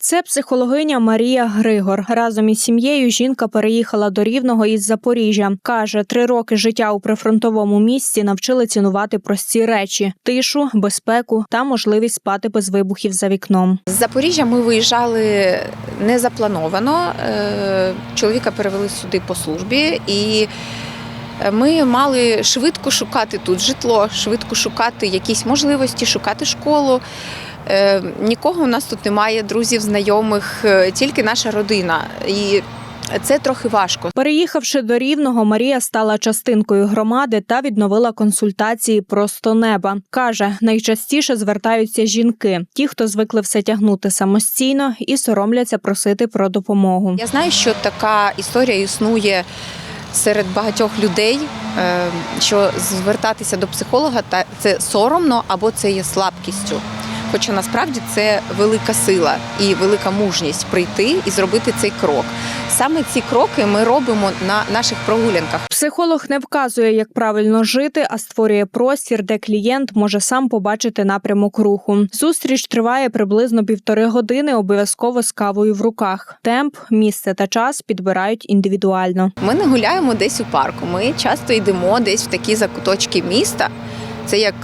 Це психологиня Марія Григор. Разом із сім'єю жінка переїхала до Рівного із Запоріжжя. Каже, три роки життя у прифронтовому місті навчили цінувати прості речі: тишу, безпеку та можливість спати без вибухів за вікном. З Запоріжжя ми виїжджали не заплановано. Е, Чоловіка перевели сюди по службі, і ми мали швидко шукати тут житло, швидко шукати якісь можливості, шукати школу. Е, Нікого у нас тут немає, друзів, знайомих, е, тільки наша родина. І це трохи важко. Переїхавши до Рівного, Марія стала частинкою громади та відновила консультації просто неба. каже, найчастіше звертаються жінки, ті, хто звикли все тягнути самостійно і соромляться просити про допомогу. Я знаю, що така історія існує серед багатьох людей, е, що звертатися до психолога та це соромно або це є слабкістю. Хоча насправді це велика сила і велика мужність прийти і зробити цей крок. Саме ці кроки ми робимо на наших прогулянках. Психолог не вказує, як правильно жити, а створює простір, де клієнт може сам побачити напрямок руху. Зустріч триває приблизно півтори години, обов'язково з кавою в руках. Темп, місце та час підбирають індивідуально. Ми не гуляємо десь у парку. Ми часто йдемо десь в такі закуточки міста. Це як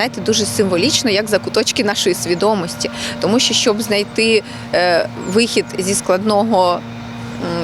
знаєте, дуже символічно, як закуточки нашої свідомості. Тому що щоб знайти е, вихід зі складного.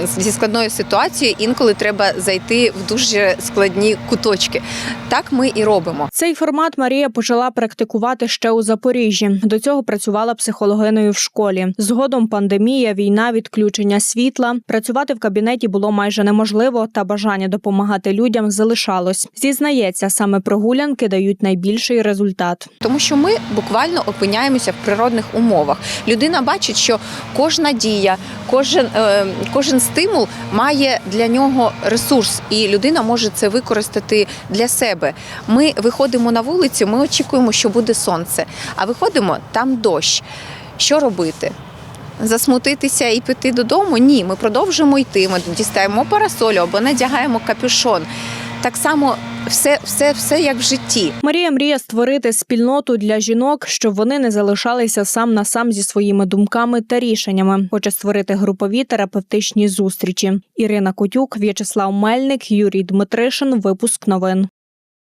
Зі складної ситуації інколи треба зайти в дуже складні куточки. Так ми і робимо. Цей формат Марія почала практикувати ще у Запоріжжі. До цього працювала психологиною в школі. Згодом пандемія, війна, відключення світла. Працювати в кабінеті було майже неможливо, та бажання допомагати людям залишалось. Зізнається, саме прогулянки дають найбільший результат. Тому що ми буквально опиняємося в природних умовах. Людина бачить, що кожна дія, кожен, е, кожен стимул має для нього ресурс, і людина може це використати для себе. Ми виходимо на вулицю, ми очікуємо, що буде сонце, а виходимо там дощ. Що робити? Засмутитися і піти додому? Ні, ми продовжуємо йти. Ми дістаємо парасолю або надягаємо капюшон. Так само все, все, все як в житті. Марія мріє створити спільноту для жінок, щоб вони не залишалися сам на сам зі своїми думками та рішеннями. Хоче створити групові терапевтичні зустрічі. Ірина Котюк, В'ячеслав Мельник, Юрій Дмитришин. Випуск новин.